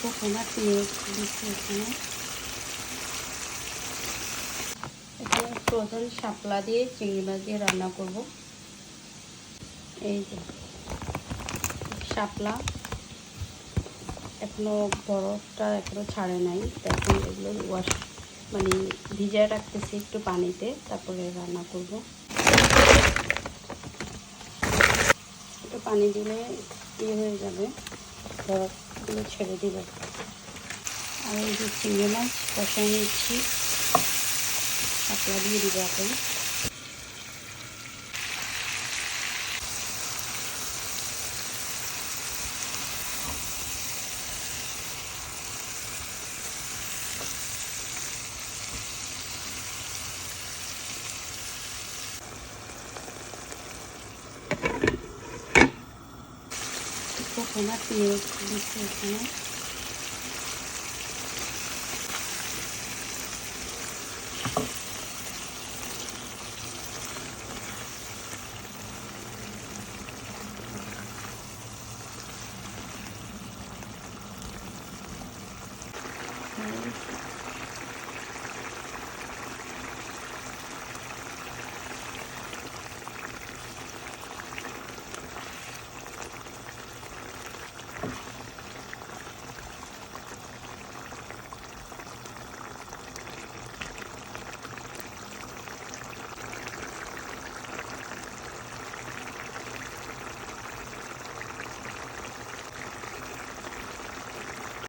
Coconut milk দিচ্ছি এখানে শাপলা দিয়ে চিংড়ি মাছ দিয়ে রান্না করব। এই যে, শাপলা। এখনও বরফটা এখনও ছাড়ে নাই এখন এগুলো ওয়াশ মানে ভিজায় রাখতেছি, একটু পানিতে। তারপরে রান্না করব। একটু পানি দিলে ইয়ে হয়ে যাবে। বরফগুলো ছেড়ে দিবে আর এই যে চিংড়ি মাছ কষাই নিচ্ছি। পাতলা দিয়ে দিব এখন। こうかなっていう感じですよね。Thank、はい